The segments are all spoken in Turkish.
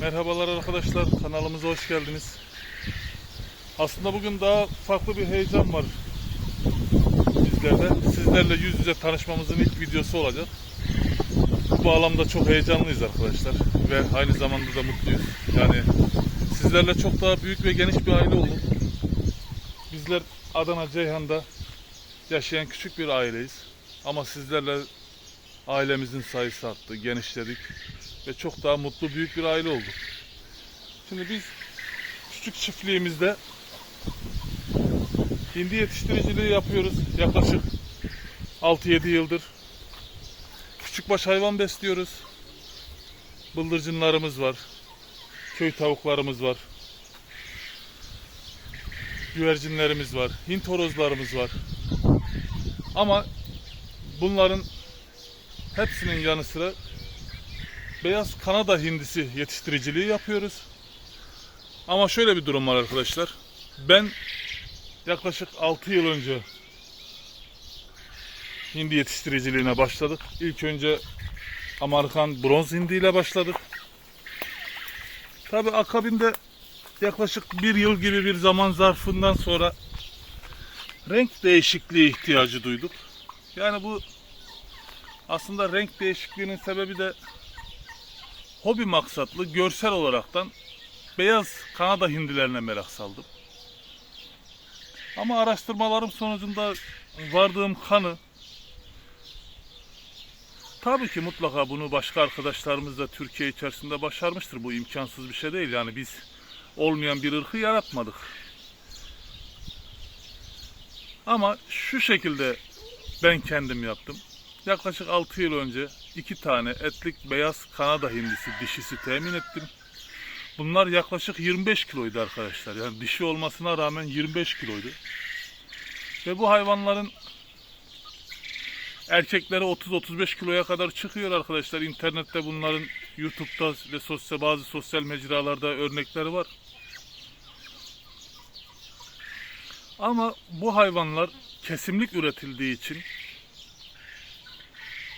Merhabalar arkadaşlar, kanalımıza hoş geldiniz. Aslında bugün daha farklı bir heyecan var bizlerde. Sizlerle yüz yüze tanışmamızın ilk videosu olacak. Bu bağlamda çok heyecanlıyız arkadaşlar ve aynı zamanda da mutluyuz. Yani sizlerle çok daha büyük ve geniş bir aile olduk. Bizler Adana Ceyhan'da yaşayan küçük bir aileyiz. Ama sizlerle ailemizin sayısı arttı, genişledik ve çok daha mutlu büyük bir aile olduk. Şimdi biz küçük çiftliğimizde hindi yetiştiriciliği yapıyoruz yaklaşık 6-7 yıldır. Küçükbaş hayvan besliyoruz. Bıldırcınlarımız var. Köy tavuklarımız var. Güvercinlerimiz var. Hint horozlarımız var. Ama bunların hepsinin yanı sıra beyaz Kanada hindisi yetiştiriciliği yapıyoruz. Ama şöyle bir durum var arkadaşlar. Ben yaklaşık 6 yıl önce hindi yetiştiriciliğine başladık. İlk önce Amerikan bronz hindi ile başladık. Tabi akabinde yaklaşık bir yıl gibi bir zaman zarfından sonra renk değişikliği ihtiyacı duyduk. Yani bu aslında renk değişikliğinin sebebi de hobi maksatlı görsel olaraktan beyaz Kanada hindilerine merak saldım. Ama araştırmalarım sonucunda vardığım kanı tabii ki mutlaka bunu başka arkadaşlarımız da Türkiye içerisinde başarmıştır. Bu imkansız bir şey değil. Yani biz olmayan bir ırkı yaratmadık. Ama şu şekilde ben kendim yaptım. Yaklaşık 6 yıl önce iki tane etlik beyaz Kanada hindisi dişisi temin ettim. Bunlar yaklaşık 25 kiloydu arkadaşlar. Yani dişi olmasına rağmen 25 kiloydu. Ve bu hayvanların erkekleri 30-35 kiloya kadar çıkıyor arkadaşlar. İnternette bunların YouTube'da ve sosyal bazı sosyal mecralarda örnekleri var. Ama bu hayvanlar kesimlik üretildiği için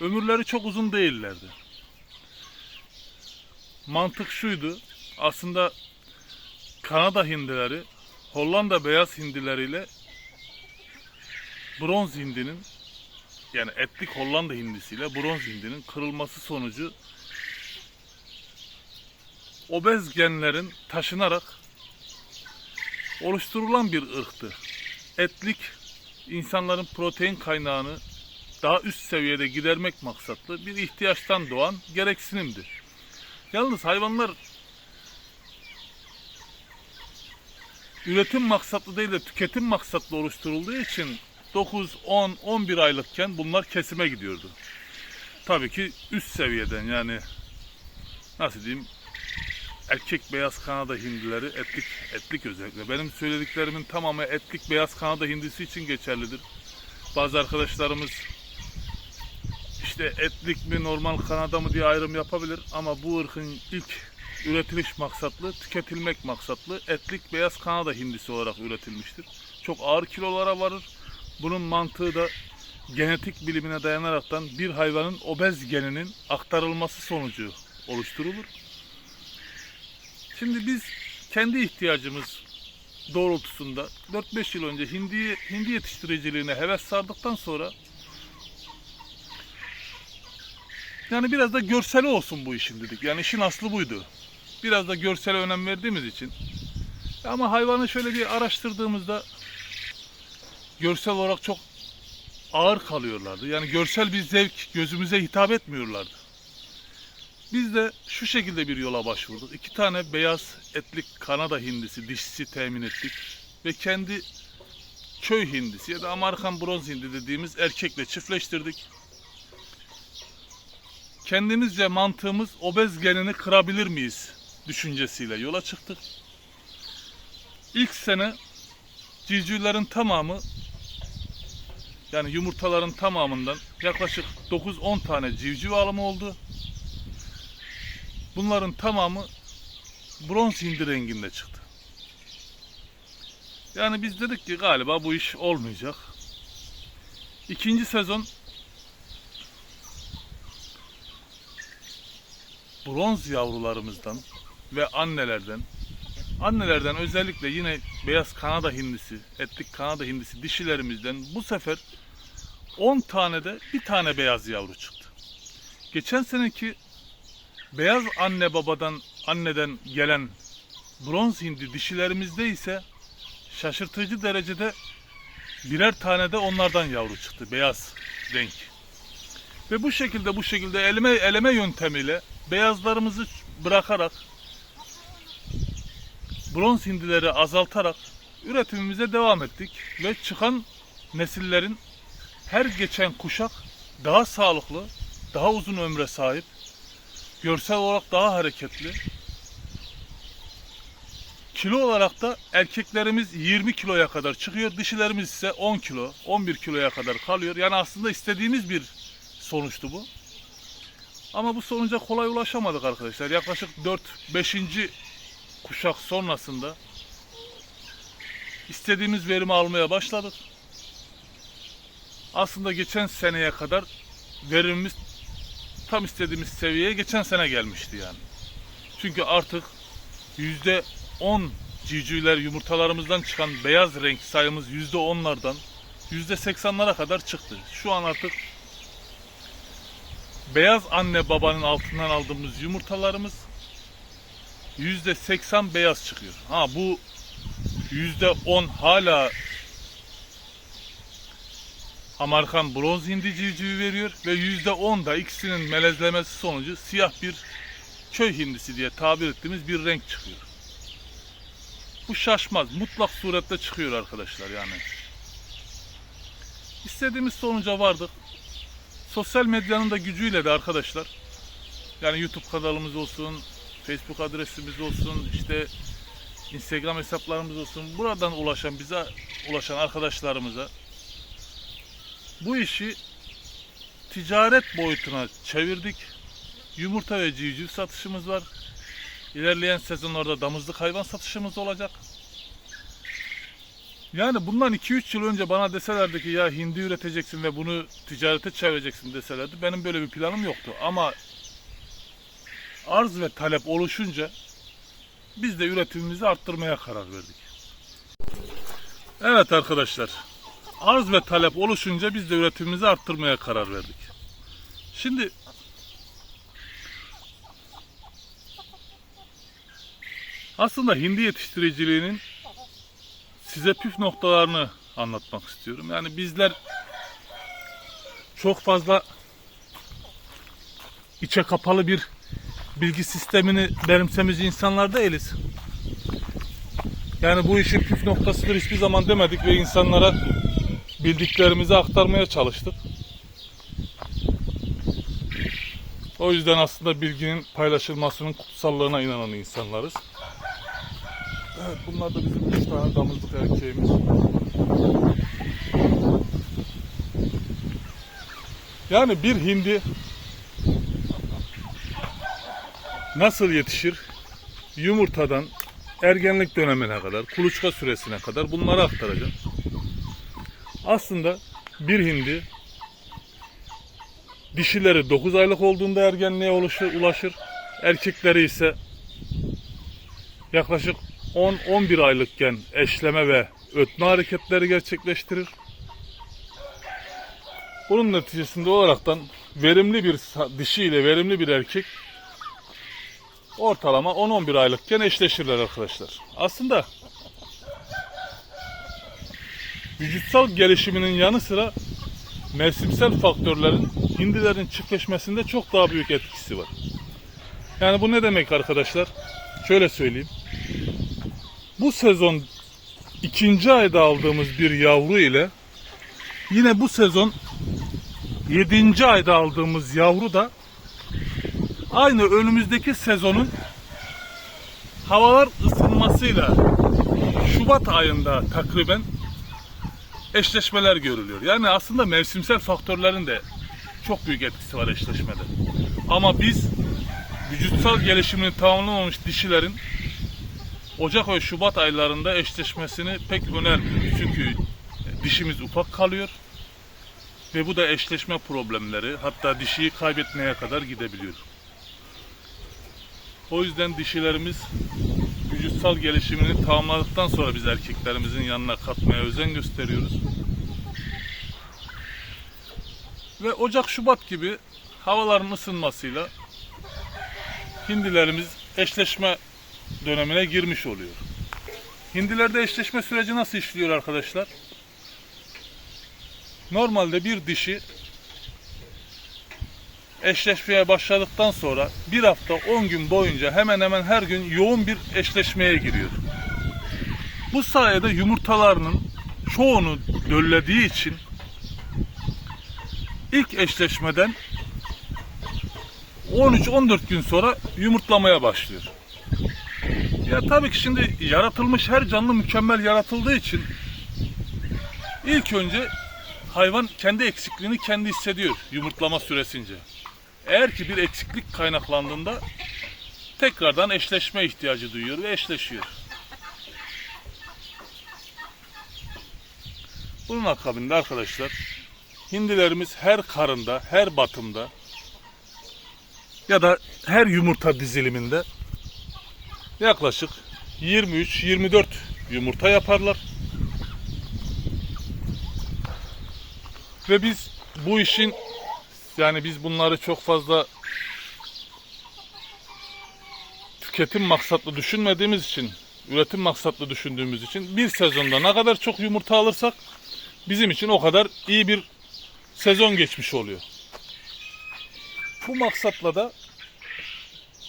ömürleri çok uzun değillerdi. Mantık şuydu. Aslında Kanada hindileri Hollanda beyaz hindileriyle bronz hindinin yani etlik Hollanda hindisiyle bronz hindinin kırılması sonucu obez genlerin taşınarak oluşturulan bir ırktı. Etlik insanların protein kaynağını daha üst seviyede gidermek maksatlı bir ihtiyaçtan doğan gereksinimdi. Yalnız hayvanlar üretim maksatlı değil de tüketim maksatlı oluşturulduğu için 9, 10, 11 aylıkken bunlar kesime gidiyordu. Tabii ki üst seviyeden yani nasıl diyeyim erkek beyaz Kanada hindileri etlik etlik özellikle. Benim söylediklerimin tamamı etlik beyaz Kanada hindisi için geçerlidir. Bazı arkadaşlarımız işte etlik mi normal Kanada mı diye ayrım yapabilir ama bu ırkın ilk üretiliş maksatlı, tüketilmek maksatlı etlik beyaz Kanada hindisi olarak üretilmiştir. Çok ağır kilolara varır. Bunun mantığı da genetik bilimine dayanaraktan bir hayvanın obez geninin aktarılması sonucu oluşturulur. Şimdi biz kendi ihtiyacımız doğrultusunda 4-5 yıl önce hindi, hindi yetiştiriciliğine heves sardıktan sonra yani biraz da görseli olsun bu işin dedik. Yani işin aslı buydu. Biraz da görsele önem verdiğimiz için. Ama hayvanı şöyle bir araştırdığımızda görsel olarak çok ağır kalıyorlardı. Yani görsel bir zevk gözümüze hitap etmiyorlardı. Biz de şu şekilde bir yola başvurduk. İki tane beyaz etlik Kanada hindisi dişisi temin ettik. Ve kendi köy hindisi ya da Amerikan bronz hindi dediğimiz erkekle çiftleştirdik. Kendimizce mantığımız obez genini kırabilir miyiz düşüncesiyle yola çıktık. İlk sene civcivlerin tamamı yani yumurtaların tamamından yaklaşık 9-10 tane civciv alımı oldu. Bunların tamamı bronz hindi renginde çıktı. Yani biz dedik ki galiba bu iş olmayacak. İkinci sezon bronz yavrularımızdan ve annelerden annelerden özellikle yine beyaz Kanada hindisi, etlik Kanada hindisi dişilerimizden bu sefer 10 tane de bir tane beyaz yavru çıktı. Geçen seneki beyaz anne babadan anneden gelen bronz hindi dişilerimizde ise şaşırtıcı derecede birer tane de onlardan yavru çıktı beyaz renk. Ve bu şekilde bu şekilde eleme eleme yöntemiyle beyazlarımızı bırakarak bronz hindileri azaltarak üretimimize devam ettik ve çıkan nesillerin her geçen kuşak daha sağlıklı, daha uzun ömre sahip, görsel olarak daha hareketli. Kilo olarak da erkeklerimiz 20 kiloya kadar çıkıyor, dişilerimiz ise 10 kilo, 11 kiloya kadar kalıyor. Yani aslında istediğimiz bir sonuçtu bu. Ama bu sonuca kolay ulaşamadık arkadaşlar. Yaklaşık 4-5. kuşak sonrasında istediğimiz verimi almaya başladık. Aslında geçen seneye kadar verimimiz tam istediğimiz seviyeye geçen sene gelmişti yani. Çünkü artık yüzde 10 civcivler yumurtalarımızdan çıkan beyaz renk sayımız yüzde 10'lardan yüzde 80'lara kadar çıktı. Şu an artık beyaz anne babanın altından aldığımız yumurtalarımız yüzde 80 beyaz çıkıyor. Ha bu yüzde 10 hala Amerikan bronz hindi civcivi veriyor ve yüzde 10 da ikisinin melezlemesi sonucu siyah bir köy hindisi diye tabir ettiğimiz bir renk çıkıyor. Bu şaşmaz. Mutlak surette çıkıyor arkadaşlar yani. İstediğimiz sonuca vardık. Sosyal medyanın da gücüyle de arkadaşlar yani YouTube kanalımız olsun, Facebook adresimiz olsun, işte Instagram hesaplarımız olsun. Buradan ulaşan bize ulaşan arkadaşlarımıza bu işi ticaret boyutuna çevirdik. Yumurta ve civciv satışımız var. İlerleyen sezonlarda damızlık hayvan satışımız olacak. Yani bundan 2-3 yıl önce bana deselerdi ki ya hindi üreteceksin ve bunu ticarete çevireceksin deselerdi benim böyle bir planım yoktu. Ama arz ve talep oluşunca biz de üretimimizi arttırmaya karar verdik. Evet arkadaşlar arz ve talep oluşunca biz de üretimimizi arttırmaya karar verdik. Şimdi aslında hindi yetiştiriciliğinin size püf noktalarını anlatmak istiyorum. Yani bizler çok fazla içe kapalı bir bilgi sistemini benimsemiz insanlar değiliz. Yani bu işin püf noktasıdır hiçbir zaman demedik ve insanlara bildiklerimizi aktarmaya çalıştık. O yüzden aslında bilginin paylaşılmasının kutsallığına inanan insanlarız. Evet bunlar da bizim üç tane damızlık erkeğimiz. Yani bir hindi nasıl yetişir? Yumurtadan ergenlik dönemine kadar, kuluçka süresine kadar bunları aktaracağım. Aslında bir hindi dişileri 9 aylık olduğunda ergenliğe ulaşır. Erkekleri ise yaklaşık 10-11 aylıkken eşleme ve ötme hareketleri gerçekleştirir. Bunun neticesinde olaraktan verimli bir dişi ile verimli bir erkek ortalama 10-11 aylıkken eşleşirler arkadaşlar. Aslında vücutsal gelişiminin yanı sıra mevsimsel faktörlerin hindilerin çiftleşmesinde çok daha büyük etkisi var. Yani bu ne demek arkadaşlar? Şöyle söyleyeyim. Bu sezon ikinci ayda aldığımız bir yavru ile yine bu sezon yedinci ayda aldığımız yavru da aynı önümüzdeki sezonun havalar ısınmasıyla Şubat ayında takriben eşleşmeler görülüyor. Yani aslında mevsimsel faktörlerin de çok büyük etkisi var eşleşmede. Ama biz vücutsal gelişimini tamamlamamış dişilerin Ocak ve Şubat aylarında eşleşmesini pek önermiyoruz. Çünkü dişimiz ufak kalıyor ve bu da eşleşme problemleri hatta dişiyi kaybetmeye kadar gidebiliyor. O yüzden dişilerimiz vücutsal gelişimini tamamladıktan sonra biz erkeklerimizin yanına katmaya özen gösteriyoruz. Ve Ocak Şubat gibi havaların ısınmasıyla hindilerimiz eşleşme dönemine girmiş oluyor. Hindilerde eşleşme süreci nasıl işliyor arkadaşlar? Normalde bir dişi eşleşmeye başladıktan sonra bir hafta 10 gün boyunca hemen hemen her gün yoğun bir eşleşmeye giriyor. Bu sayede yumurtalarının çoğunu döllediği için ilk eşleşmeden 13-14 gün sonra yumurtlamaya başlıyor. Ya tabii ki şimdi yaratılmış her canlı mükemmel yaratıldığı için ilk önce hayvan kendi eksikliğini kendi hissediyor yumurtlama süresince. Eğer ki bir eksiklik kaynaklandığında tekrardan eşleşme ihtiyacı duyuyor ve eşleşiyor. Bunun akabinde arkadaşlar hindilerimiz her karında, her batımda ya da her yumurta diziliminde yaklaşık 23-24 yumurta yaparlar. Ve biz bu işin yani biz bunları çok fazla tüketim maksatlı düşünmediğimiz için, üretim maksatlı düşündüğümüz için bir sezonda ne kadar çok yumurta alırsak bizim için o kadar iyi bir sezon geçmiş oluyor. Bu maksatla da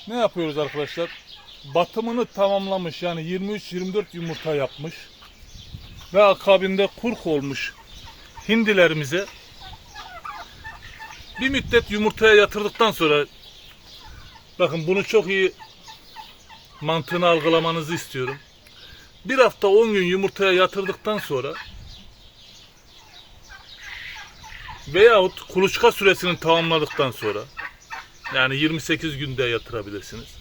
ne yapıyoruz arkadaşlar? Batımını tamamlamış yani 23-24 yumurta yapmış ve akabinde kurk olmuş hindilerimize bir müddet yumurtaya yatırdıktan sonra bakın bunu çok iyi mantığını algılamanızı istiyorum. Bir hafta 10 gün yumurtaya yatırdıktan sonra veyahut kuluçka süresini tamamladıktan sonra yani 28 günde yatırabilirsiniz.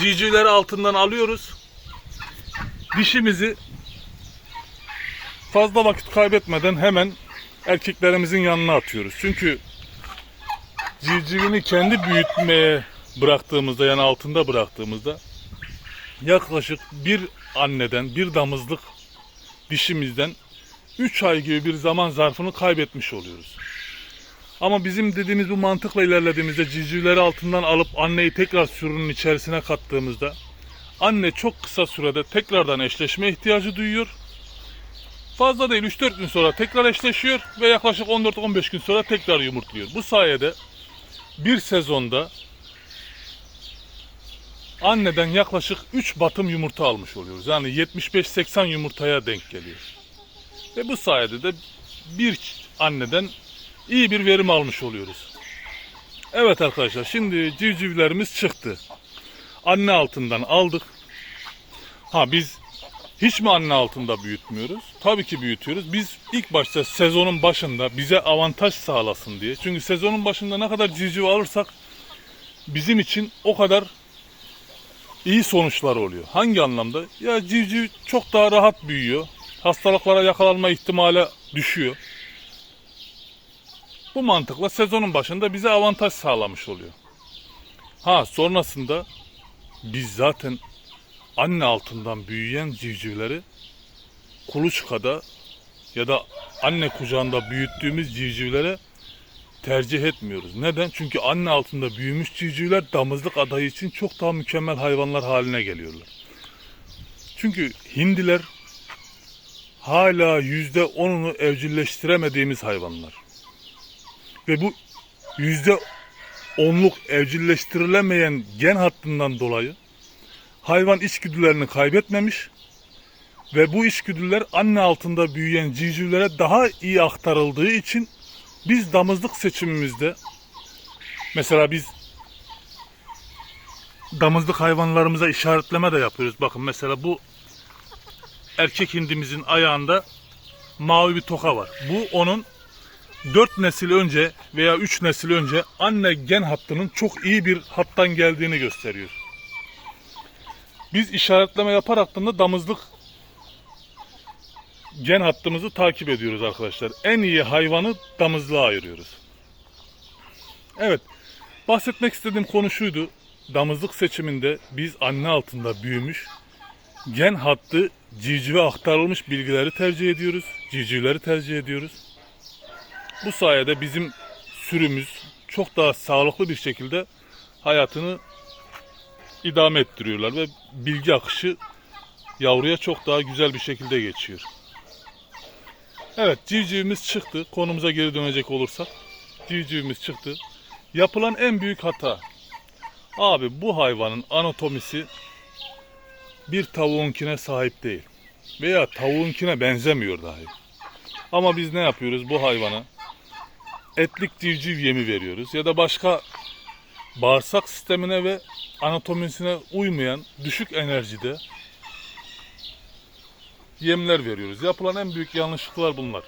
Civcivleri altından alıyoruz. Dişimizi fazla vakit kaybetmeden hemen erkeklerimizin yanına atıyoruz. Çünkü civcivini kendi büyütmeye bıraktığımızda yani altında bıraktığımızda yaklaşık bir anneden bir damızlık dişimizden 3 ay gibi bir zaman zarfını kaybetmiş oluyoruz. Ama bizim dediğimiz bu mantıkla ilerlediğimizde civcivleri altından alıp anneyi tekrar sürünün içerisine kattığımızda anne çok kısa sürede tekrardan eşleşme ihtiyacı duyuyor. Fazla değil 3-4 gün sonra tekrar eşleşiyor ve yaklaşık 14-15 gün sonra tekrar yumurtluyor. Bu sayede bir sezonda anneden yaklaşık 3 batım yumurta almış oluyoruz. Yani 75-80 yumurtaya denk geliyor. Ve bu sayede de bir anneden iyi bir verim almış oluyoruz. Evet arkadaşlar şimdi civcivlerimiz çıktı. Anne altından aldık. Ha biz hiç mi anne altında büyütmüyoruz? Tabii ki büyütüyoruz. Biz ilk başta sezonun başında bize avantaj sağlasın diye. Çünkü sezonun başında ne kadar civciv alırsak bizim için o kadar iyi sonuçlar oluyor. Hangi anlamda? Ya civciv çok daha rahat büyüyor. Hastalıklara yakalanma ihtimali düşüyor. Bu mantıkla sezonun başında bize avantaj sağlamış oluyor. Ha sonrasında biz zaten anne altından büyüyen civcivleri kuluçkada ya da anne kucağında büyüttüğümüz civcivlere tercih etmiyoruz. Neden? Çünkü anne altında büyümüş civcivler damızlık adayı için çok daha mükemmel hayvanlar haline geliyorlar. Çünkü hindiler hala yüzde onunu evcilleştiremediğimiz hayvanlar. Ve bu yüzde onluk evcilleştirilemeyen gen hattından dolayı hayvan içgüdülerini kaybetmemiş ve bu içgüdüler anne altında büyüyen civcivlere daha iyi aktarıldığı için biz damızlık seçimimizde mesela biz damızlık hayvanlarımıza işaretleme de yapıyoruz. Bakın mesela bu erkek hindimizin ayağında mavi bir toka var. Bu onun 4 nesil önce veya 3 nesil önce anne gen hattının çok iyi bir hattan geldiğini gösteriyor. Biz işaretleme yaparak da damızlık gen hattımızı takip ediyoruz arkadaşlar. En iyi hayvanı damızlığa ayırıyoruz. Evet, bahsetmek istediğim konu şuydu. damızlık seçiminde biz anne altında büyümüş gen hattı civcive aktarılmış bilgileri tercih ediyoruz. Civcivleri tercih ediyoruz. Bu sayede bizim sürümüz çok daha sağlıklı bir şekilde hayatını idame ettiriyorlar ve bilgi akışı yavruya çok daha güzel bir şekilde geçiyor. Evet civcivimiz çıktı. Konumuza geri dönecek olursak. Civcivimiz çıktı. Yapılan en büyük hata. Abi bu hayvanın anatomisi bir tavuğunkine sahip değil. Veya tavuğunkine benzemiyor dahi. Ama biz ne yapıyoruz bu hayvana? Etlik civciv yemi veriyoruz ya da başka bağırsak sistemine ve anatomisine uymayan düşük enerjide yemler veriyoruz. Yapılan en büyük yanlışlıklar bunlar.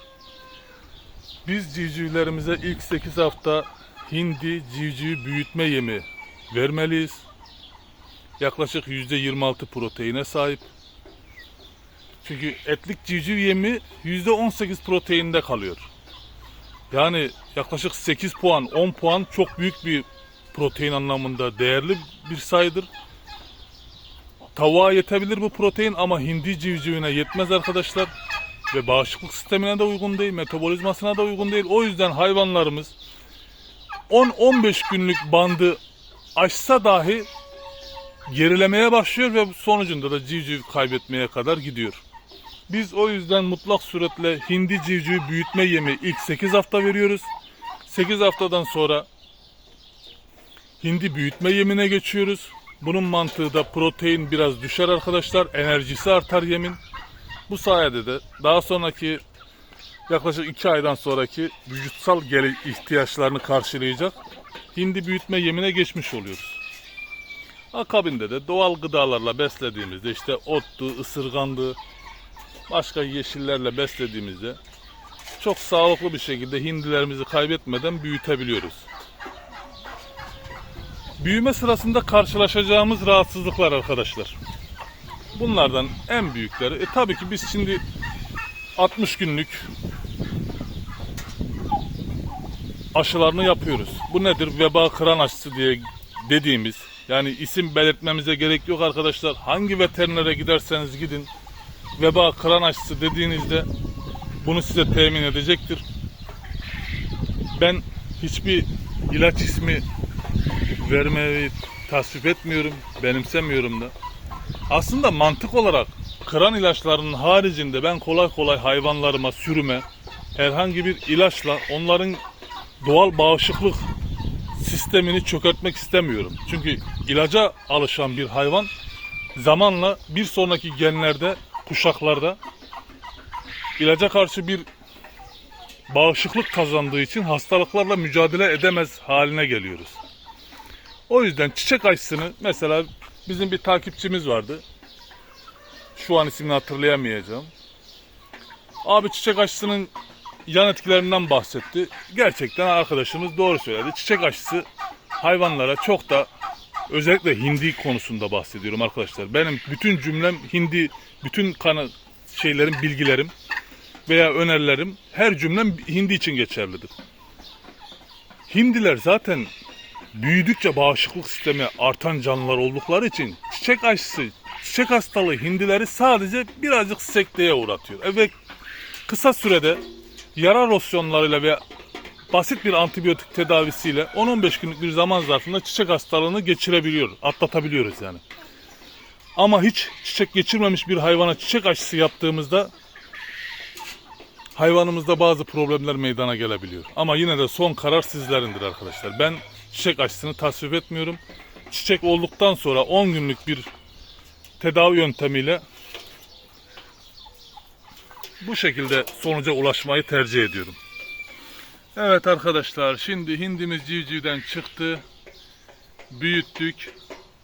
Biz civcivlerimize ilk 8 hafta hindi civciv büyütme yemi vermeliyiz. Yaklaşık %26 proteine sahip. Çünkü etlik civciv yemi %18 proteinde kalıyor. Yani yaklaşık 8 puan, 10 puan çok büyük bir protein anlamında değerli bir sayıdır. Tavuğa yetebilir bu protein ama hindi civcivine yetmez arkadaşlar. Ve bağışıklık sistemine de uygun değil, metabolizmasına da uygun değil. O yüzden hayvanlarımız 10-15 günlük bandı aşsa dahi gerilemeye başlıyor ve sonucunda da civciv kaybetmeye kadar gidiyor. Biz o yüzden mutlak suretle hindi civciv büyütme yemi ilk 8 hafta veriyoruz. 8 haftadan sonra hindi büyütme yemine geçiyoruz. Bunun mantığı da protein biraz düşer arkadaşlar. Enerjisi artar yemin. Bu sayede de daha sonraki yaklaşık 2 aydan sonraki vücutsal geri ihtiyaçlarını karşılayacak hindi büyütme yemine geçmiş oluyoruz. Akabinde de doğal gıdalarla beslediğimizde işte ottu, ısırgandı, başka yeşillerle beslediğimizde çok sağlıklı bir şekilde hindilerimizi kaybetmeden büyütebiliyoruz. Büyüme sırasında karşılaşacağımız rahatsızlıklar arkadaşlar. Bunlardan en büyükleri, e tabii ki biz şimdi 60 günlük aşılarını yapıyoruz. Bu nedir? Veba kıran aşısı diye dediğimiz yani isim belirtmemize gerek yok arkadaşlar. Hangi veterinere giderseniz gidin veba kıran aşısı dediğinizde bunu size temin edecektir. Ben hiçbir ilaç ismi vermeyi tasvip etmiyorum, benimsemiyorum da. Aslında mantık olarak kıran ilaçlarının haricinde ben kolay kolay hayvanlarıma sürüme herhangi bir ilaçla onların doğal bağışıklık sistemini çökertmek istemiyorum. Çünkü ilaca alışan bir hayvan zamanla bir sonraki genlerde, kuşaklarda ilaca karşı bir bağışıklık kazandığı için hastalıklarla mücadele edemez haline geliyoruz. O yüzden çiçek aşısını mesela bizim bir takipçimiz vardı. Şu an ismini hatırlayamayacağım. Abi çiçek aşısının yan etkilerinden bahsetti. Gerçekten arkadaşımız doğru söyledi. Çiçek aşısı hayvanlara çok da özellikle hindi konusunda bahsediyorum arkadaşlar. Benim bütün cümlem hindi, bütün kanı şeylerin bilgilerim veya önerilerim her cümlem hindi için geçerlidir. Hindiler zaten büyüdükçe bağışıklık sistemi artan canlılar oldukları için çiçek aşısı, çiçek hastalığı hindileri sadece birazcık sekteye uğratıyor. Evet kısa sürede yara losyonlarıyla ve basit bir antibiyotik tedavisiyle 10-15 günlük bir zaman zarfında çiçek hastalığını geçirebiliyor, atlatabiliyoruz yani. Ama hiç çiçek geçirmemiş bir hayvana çiçek aşısı yaptığımızda hayvanımızda bazı problemler meydana gelebiliyor. Ama yine de son karar sizlerindir arkadaşlar. Ben çiçek aşısını tasvip etmiyorum. Çiçek olduktan sonra 10 günlük bir tedavi yöntemiyle bu şekilde sonuca ulaşmayı tercih ediyorum. Evet arkadaşlar şimdi hindimiz civcivden çıktı. Büyüttük.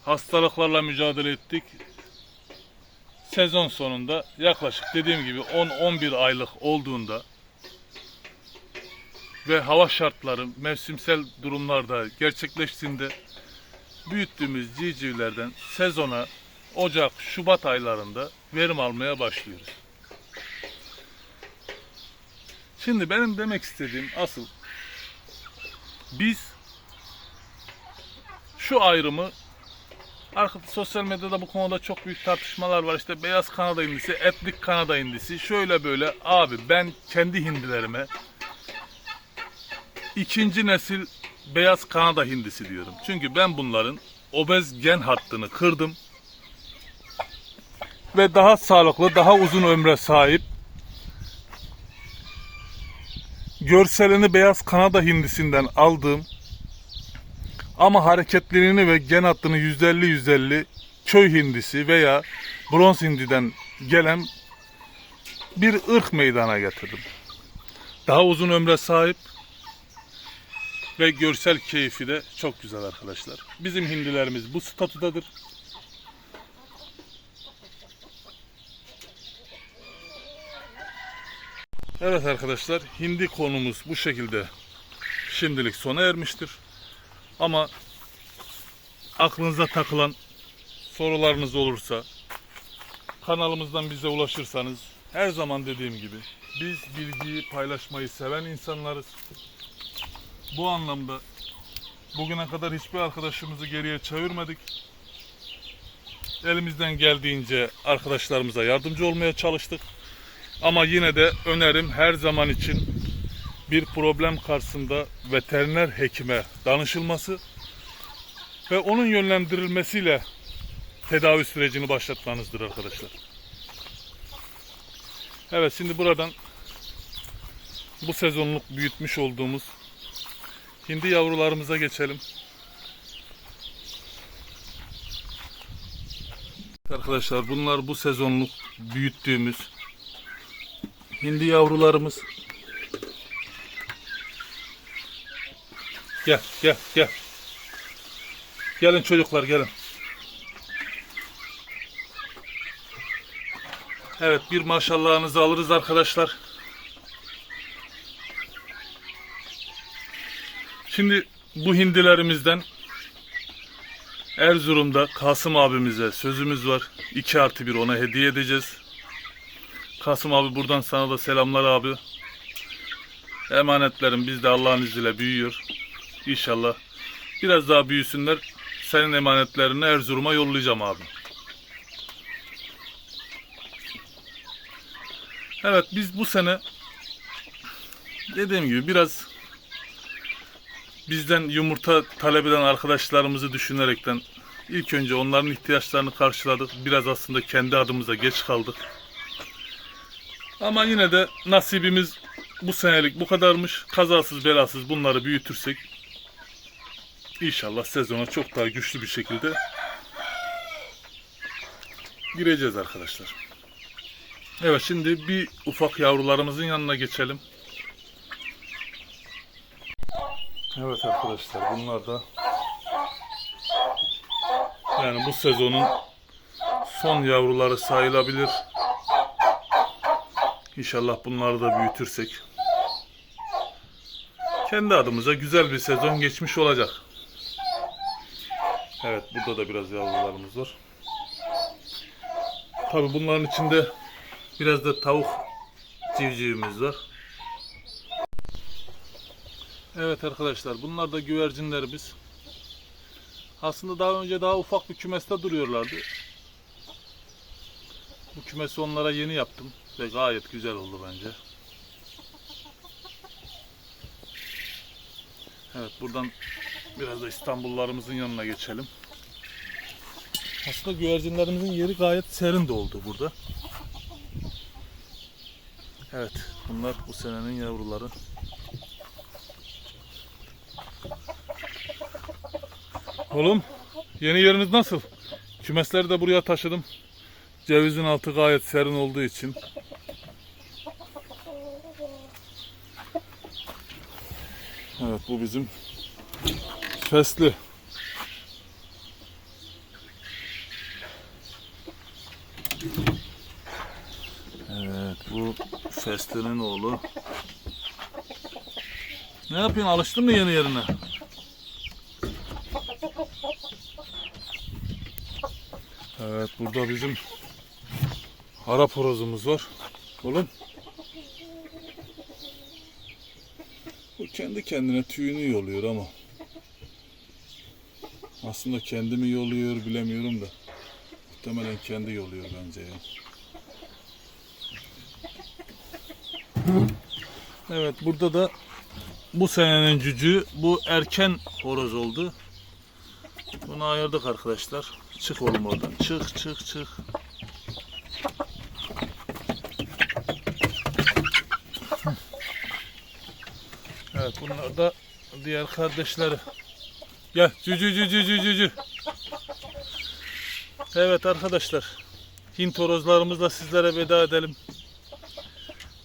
Hastalıklarla mücadele ettik. Sezon sonunda yaklaşık dediğim gibi 10-11 aylık olduğunda ve hava şartları mevsimsel durumlarda gerçekleştiğinde büyüttüğümüz civcivlerden sezona Ocak, Şubat aylarında verim almaya başlıyoruz. Şimdi benim demek istediğim asıl biz şu ayrımı arka, sosyal medyada bu konuda çok büyük tartışmalar var. İşte beyaz Kanada hindisi, etlik Kanada hindisi, şöyle böyle. Abi ben kendi hindilerime ikinci nesil beyaz Kanada hindisi diyorum. Çünkü ben bunların obez gen hattını kırdım. Ve daha sağlıklı, daha uzun ömre sahip görselini beyaz Kanada hindisinden aldığım ama hareketlerini ve gen hattını %50 %50 köy hindisi veya bronz hindiden gelen bir ırk meydana getirdim. Daha uzun ömre sahip ve görsel keyfi de çok güzel arkadaşlar. Bizim hindilerimiz bu statüdadır. Evet arkadaşlar, hindi konumuz bu şekilde şimdilik sona ermiştir. Ama aklınıza takılan sorularınız olursa kanalımızdan bize ulaşırsanız her zaman dediğim gibi biz bilgiyi paylaşmayı seven insanlarız. Bu anlamda bugüne kadar hiçbir arkadaşımızı geriye çevirmedik. Elimizden geldiğince arkadaşlarımıza yardımcı olmaya çalıştık. Ama yine de önerim her zaman için bir problem karşısında veteriner hekime danışılması ve onun yönlendirilmesiyle tedavi sürecini başlatmanızdır arkadaşlar. Evet şimdi buradan bu sezonluk büyütmüş olduğumuz hindi yavrularımıza geçelim. Arkadaşlar bunlar bu sezonluk büyüttüğümüz hindi yavrularımız. Gel, gel, gel. Gelin çocuklar gelin. Evet bir maşallahınızı alırız arkadaşlar. Şimdi bu hindilerimizden Erzurum'da Kasım abimize sözümüz var. 2 artı 1 ona hediye edeceğiz. Kasım abi buradan sana da selamlar abi. Emanetlerim bizde Allah'ın izniyle büyüyor. İnşallah biraz daha büyüsünler. Senin emanetlerini Erzurum'a yollayacağım abi. Evet biz bu sene dediğim gibi biraz bizden yumurta talep eden arkadaşlarımızı düşünerekten ilk önce onların ihtiyaçlarını karşıladık. Biraz aslında kendi adımıza geç kaldık. Ama yine de nasibimiz bu senelik bu kadarmış. Kazasız belasız bunları büyütürsek inşallah sezona çok daha güçlü bir şekilde gireceğiz arkadaşlar. Evet şimdi bir ufak yavrularımızın yanına geçelim. Evet arkadaşlar bunlar da yani bu sezonun son yavruları sayılabilir. İnşallah bunları da büyütürsek kendi adımıza güzel bir sezon geçmiş olacak. Evet burada da biraz yavrularımız var. Tabi bunların içinde biraz da tavuk civcivimiz var. Evet arkadaşlar bunlar da güvercinlerimiz. Aslında daha önce daha ufak bir kümeste duruyorlardı. Bu kümesi onlara yeni yaptım ve gayet güzel oldu bence. Evet buradan biraz da İstanbullarımızın yanına geçelim. Aslında güvercinlerimizin yeri gayet serin de oldu burada. Evet bunlar bu senenin yavruları. Oğlum yeni yeriniz nasıl? Kümesleri de buraya taşıdım. Cevizin altı gayet serin olduğu için. Evet bu bizim fesli. Evet bu Fesli'nin oğlu. Ne yapıyorsun? Alıştın mı yeni yerine? Evet burada bizim Arap horozumuz var. Oğlum. Bu kendi kendine tüyünü yoluyor ama. Aslında kendi mi yoluyor bilemiyorum da. Muhtemelen kendi yoluyor bence ya. Evet burada da bu senenin cücüğü bu erken horoz oldu. Bunu ayırdık arkadaşlar. Çık oğlum oradan. Çık çık çık. Bunlar da diğer kardeşleri. Gel cücü cücü cücü cücü. Evet arkadaşlar. Hint horozlarımızla sizlere veda edelim.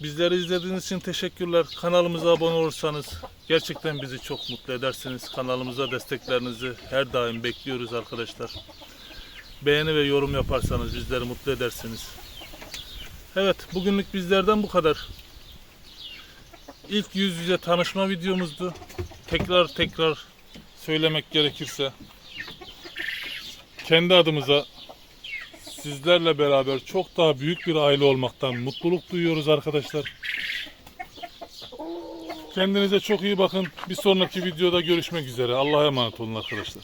Bizleri izlediğiniz için teşekkürler. Kanalımıza abone olursanız gerçekten bizi çok mutlu edersiniz. Kanalımıza desteklerinizi her daim bekliyoruz arkadaşlar. Beğeni ve yorum yaparsanız bizleri mutlu edersiniz. Evet bugünlük bizlerden bu kadar. İlk yüz yüze tanışma videomuzdu. Tekrar tekrar söylemek gerekirse kendi adımıza sizlerle beraber çok daha büyük bir aile olmaktan mutluluk duyuyoruz arkadaşlar. Kendinize çok iyi bakın. Bir sonraki videoda görüşmek üzere. Allah'a emanet olun arkadaşlar.